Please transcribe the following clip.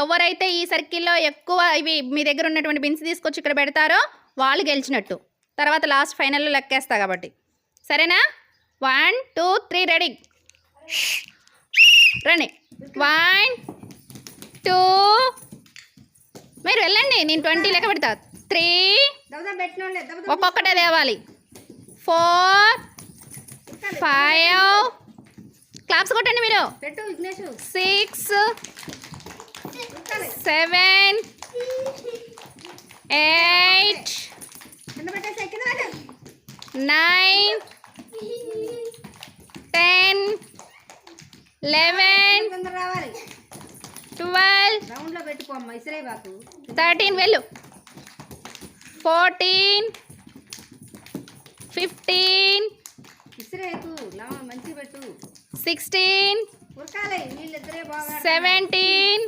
ఎవరైతే ఈ సర్కిల్లో ఎక్కువ ఇవి మీ దగ్గర ఉన్నటువంటి బిన్స్ తీసుకొచ్చి ఇక్కడ పెడతారో వాళ్ళు గెలిచినట్టు. తర్వాత లాస్ట్ ఫైనల్లో లెక్కేస్తా కాబట్టి. సరేనా? One two three ready. రండి. One two. మీరు వెళ్ళండి. నేను ట్వంటీ లెక్క పెడతా. త్రీ. ఒక్కొక్కటే తేవాలి. ఫోర్. ఫైవ్. క్లాప్స్ కొట్టండి మీరు. Six. Seven eight nine ten eleven కింద ట్వెల్వ్ థర్టీన్ వెళ్ళు. ఫోర్టీన్ ఫిఫ్టీన్ ఇసిరేకు పెట్టు సిక్స్టీన్ సెవెంటీన్